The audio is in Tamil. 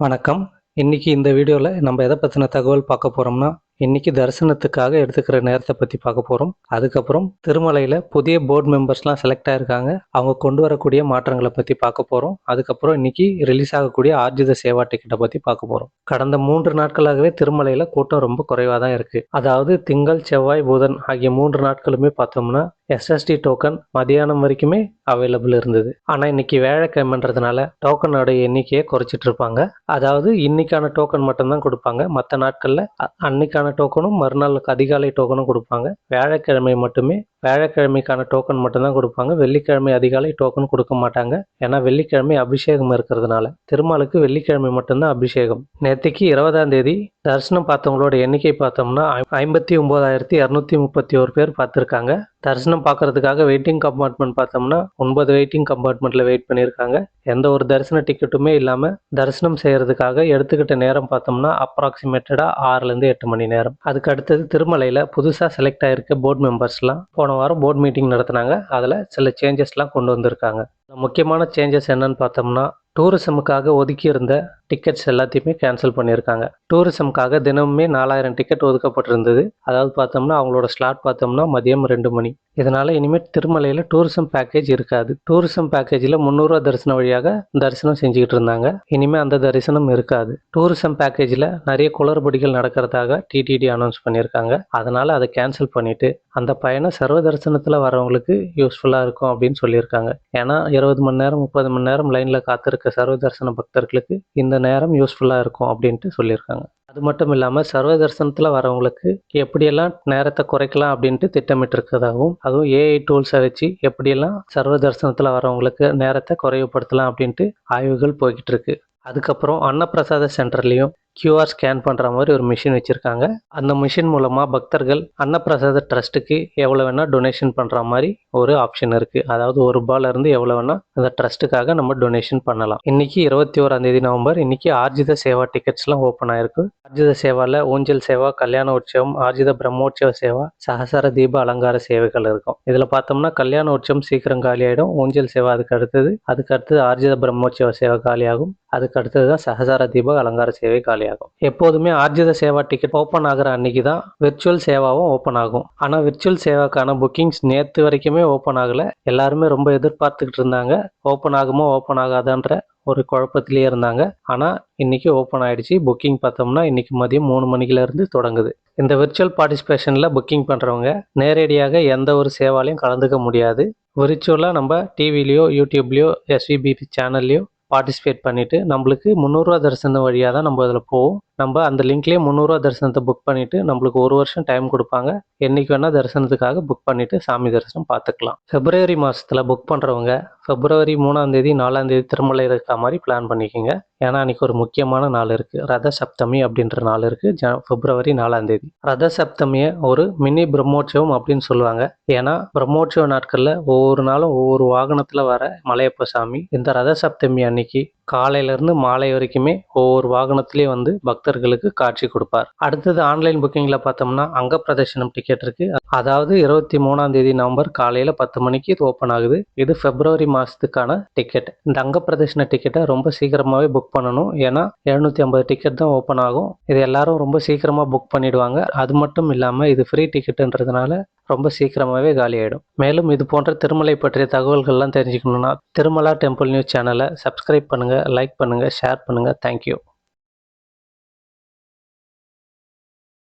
வணக்கம். இன்னைக்கு இந்த வீடியோவில் நம்ம எதை பற்றின தகவல் பார்க்க போகிறோம்னா இன்னைக்கு தரிசனத்துக்காக எடுத்துக்கிற நேரத்தை பற்றி பார்க்க போகிறோம் அதுக்கப்புறம் திருமலையில் புதிய போர்டு மெம்பர்ஸ்லாம் செலக்ட் ஆயிருக்காங்க. அவங்க கொண்டு வரக்கூடிய மாற்றங்களை பற்றி பார்க்க போகிறோம் அதுக்கப்புறம் இன்னைக்கு ரிலீஸ் ஆகக்கூடிய ஆர்ஜித சேவா டிக்கெட்டை பற்றி பார்க்க போகிறோம் கடந்த மூன்று நாட்களாகவே திருமலையில் கூட்டம் ரொம்ப குறைவாக தான் இருக்குது அதாவது திங்கள் செவ்வாய் புதன் ஆகிய மூன்று நாட்களுமே பார்த்தோம்னா எஸ்எஸ்டி டோக்கன் மதியானம் வரைக்குமே அவைலபிள் இருந்தது. ஆனால் இன்னைக்கு வேலைக்கிழமைன்றதுனால டோக்கனோட எண்ணிக்கையை குறைச்சிட்டு இருப்பாங்க. அதாவது இன்னைக்கான டோக்கன் மட்டும்தான் கொடுப்பாங்க. மற்ற நாட்களில் அன்னைக்கான டோக்கனும் மறுநாளுக்கு அதிகாலை டோக்கனும் கொடுப்பாங்க. வியாழக்கிழமை மட்டுமே வியாழக்கிழமைக்கான டோக்கன் மட்டும்தான் கொடுப்பாங்க. வெள்ளிக்கிழமை அதிகாலை டோக்கன் கொடுக்க மாட்டாங்க. ஏன்னா வெள்ளிக்கிழமை அபிஷேகம் இருக்கிறதுனால. திருமாலுக்கு வெள்ளிக்கிழமை மட்டும்தான் அபிஷேகம். நேற்றுக்கு இருபதாம் தேதி தரிசனம் பார்த்தவங்களோட எண்ணிக்கை பார்த்தோம்னா ஐம்பத்தி ஒன்பதாயிரத்தி இரநூத்தி முப்பத்தி ஒரு பேர் பார்த்துருக்காங்க. தரிசனம் பார்க்கறதுக்காக வெயிட்டிங் கம்பார்ட்மெண்ட் பார்த்தோம்னா ஒன்பது வெயிட்டிங் கம்பார்ட்மெண்ட்டில் வெயிட் பண்ணியிருக்காங்க. எந்த ஒரு தரிசன டிக்கெட்டுமே இல்லாமல் தரிசனம் செய்கிறதுக்காக எடுத்துக்கிட்ட நேரம் பார்த்தோம்னா அப்ராக்சிமேட்டடாக ஆறுலேருந்து எட்டு மணி நேரம். அதுக்கு அடுத்தது திருமலையில் புதுசாக செலக்ட் ஆகிருக்க போர்டு மெம்பர்ஸ்லாம் போன வாரம் போர்டு மீட்டிங் நடத்தினாங்க. அதில் சில சேஞ்சஸ்லாம் கொண்டு வந்திருக்காங்க. முக்கியமான சேஞ்சஸ் என்னன்னு பார்த்தோம்னா டூரிசமுக்காக ஒதுக்கி இருந்த டிக்கெட்ஸ் எல்லாத்தையுமே கேன்சல் பண்ணியிருக்காங்க. டூரிசமுக்காக தினமுமே நாலாயிரம் டிக்கெட் ஒதுக்கப்பட்டிருந்தது. அதாவது பார்த்தோம்னா அவங்களோட ஸ்லாட் பார்த்தோம்னா மதியம் ரெண்டு மணி. இதனால் இனிமேல் திருமலையில் டூரிசம் பேக்கேஜ் இருக்காது. டூரிசம் பேக்கேஜில் முந்நூறுரூவா தரிசனம் வழியாக தரிசனம் செஞ்சுக்கிட்டு இருந்தாங்க. இனிமேல் அந்த தரிசனம் இருக்காது. டூரிசம் பேக்கேஜில் நிறைய குளறுபடிகள் நடக்கிறதாக டிடிடி அனௌன்ஸ் பண்ணியிருக்காங்க. அதனால் அதை கேன்சல் பண்ணிவிட்டு அந்த பயணம் சர்வ தரிசனத்தில் வரவங்களுக்கு யூஸ்ஃபுல்லாக இருக்கும் அப்படின்னு சொல்லியிருக்காங்க. ஏன்னா இருபது மணி நேரம் முப்பது மணி நேரம் லைனில் காத்திருக்க சர்வ தரிசன பக்தர்களுக்கு இந்த நேரம் யூஸ்ஃபுல்லாக இருக்கும் அப்படின்ட்டு சொல்லியிருக்காங்க. அது மட்டும் இல்லாமல் சர்வ தரிசனத்தில் வரவங்களுக்கு எப்படியெல்லாம் நேரத்தை குறைக்கலாம் அப்படின்ட்டு திட்டமிட்டு இருக்கிறதாகவும் அதுவும் ஏஐ டூல்ஸை வச்சு எப்படியெல்லாம் சர்வ தரிசனத்தில் வரவங்களுக்கு நேரத்தை குறைவுபடுத்தலாம் அப்படின்ட்டு ஆய்வுகள் போய்கிட்டு இருக்கு அதுக்கப்புறம் அன்னப்பிரசாத சென்டர்லேயும் கியூஆர் ஸ்கேன் பண்ணுற மாதிரி ஒரு மிஷின் வச்சுருக்காங்க. அந்த மிஷின் மூலமாக பக்தர்கள் அன்னப்பிரசாத ட்ரஸ்ட்டுக்கு எவ்வளோ வேணால் டொனேஷன் பண்ணுற மாதிரி ஒரு ஆப்ஷன் இருக்குது அதாவது ஒரு ரூபாயிலேருந்து எவ்வளோ வேணால் அந்த ட்ரஸ்ட்டுக்காக நம்ம டொனேஷன் பண்ணலாம். இன்றைக்கி இருபத்தி ஓராந்தேதி நவம்பர். இன்றைக்கி ஆர்ஜித சேவா டிக்கெட்ஸ்லாம் ஓப்பன் ஆயிருக்கு. ஆர்ஜித சேவாவில் ஊஞ்சல் சேவா கல்யாண உற்சவம் ஆர்ஜித பிரம்மோற்சவ சேவா சகசர தீப அலங்கார சேவைகள் இருக்கும். இதில் பார்த்தோம்னா கல்யாண உற்சவம் சீக்கிரம் காலியாயிடும். ஊஞ்சல் சேவா அதுக்கு அடுத்தது. அதுக்கு அடுத்தது ஆர்ஜித பிரம்மோற்சவ சேவை காலியாகும். அதுக்கு அடுத்தது தான் சகசார தீப அலங்கார சேவை காலியாகும். எப்போதுமே ஆர்ஜித சேவா டிக்கெட் ஓப்பன் ஆகிற அன்னைக்கு தான் விர்ச்சுவல் சேவாவும் ஓப்பன் ஆகும். ஆனால் விர்ச்சுவல் சேவாக்கான புக்கிங்ஸ் நேற்று வரைக்குமே ஓப்பன் ஆகலை. எல்லாருமே ரொம்ப எதிர்பார்த்துக்கிட்டு இருந்தாங்க. ஓப்பன் ஆகுமோ ஓப்பன் ஆகாதான்ற ஒரு குழப்பத்திலேயே இருந்தாங்க. ஆனால் இன்னைக்கு ஓப்பன் ஆயிடுச்சு. புக்கிங் பார்த்தோம்னா இன்னைக்கு மதியம் மூணு மணிக்கிலேருந்து தொடங்குது. இந்த விர்ச்சுவல் பார்ட்டிசிபேஷனில் புக்கிங் பண்ணுறவங்க நேரடியாக எந்த ஒரு சேவாலையும் கலந்துக்க முடியாது. விர்ச்சுவலாக நம்ம டிவிலையோ யூடியூப்லேயோ எஸ்விபி சேனல்லையோ பார்ட்டிசிபேட் பண்ணிவிட்டு நம்மளுக்கு முந்நூறுரூவா தரிசனம் வழியாக தான் நம்ம அதில் போவோம். நம்ம அந்த லிங்க்லேயே முந்நூறுரூவா தரிசனத்தை புக் பண்ணிவிட்டு நம்மளுக்கு ஒரு வருஷம் டைம் கொடுப்பாங்க. என்றைக்கு வேணால் தரிசனத்துக்காக புக் பண்ணிவிட்டு சாமி தரிசனம் பார்த்துக்கலாம். ஃபெப்ரவரி மாதத்தில் புக் பண்ணுறவங்க ஃபெப்ரவரி மூணாந்தேதி நாலாந்தேதி திருமலை இருக்கிற மாதிரி பிளான் பண்ணிக்கோங்க. ஏன்னா அன்றைக்கி ஒரு முக்கியமான நாள் இருக்குது ரத சப்தமி அப்படின்ற நாள் இருக்குது ஜ பிப்ரவரி நாலாந்தேதி ரத சப்தமியை ஒரு மினி பிரம்மோற்சவம் அப்படின்னு சொல்லுவாங்க. ஏன்னா பிரம்மோற்சவ நாட்களில் ஒவ்வொரு நாளும் ஒவ்வொரு வாகனத்தில் வர மலையப்ப சாமி இந்த ரத சப்தமி அன்னைக்கு காலையிலேருந்து மாலை வரைக்குமே ஒவ்வொரு வாகனத்துலேயும் வந்து பக்தர்களுக்கு காட்சி கொடுப்பார். அடுத்தது ஆன்லைன் புக்கிங்கில் பார்த்தோம்னா அங்க பிரதர்ஷனம் டிக்கெட் இருக்கு. அதாவது இருபத்தி மூணாம் தேதி நவம்பர் காலையில் பத்து மணிக்கு இது ஓப்பன் ஆகுது. இது பிப்ரவரி மாதத்துக்கான டிக்கெட் இந்த அங்க பிரதர்ஷன டிக்கெட்டை ரொம்ப சீக்கிரமாகவே புக் பண்ணணும். ஏன்னா எழுநூற்றி ஐம்பது டிக்கெட் தான் ஓப்பன் ஆகும். இது எல்லாரும் ரொம்ப சீக்கிரமாக புக் பண்ணிடுவாங்க. அது மட்டும் இல்லாமல் இது ஃப்ரீ டிக்கெட்டுன்றதுனால ரொம்ப சீக்கிரமாகவே காலி ஆகிடும் மேலும் இது போன்ற திருமலை பற்றிய தகவல்கள்லாம் தெரிஞ்சுக்கணுன்னா திருமலா டெம்பிள் நியூஸ் சேனலை சப்ஸ்கிரைப் பண்ணுங்கள் லைக் பண்ணுங்கள் ஷேர் பண்ணுங்கள் தேங்க்யூ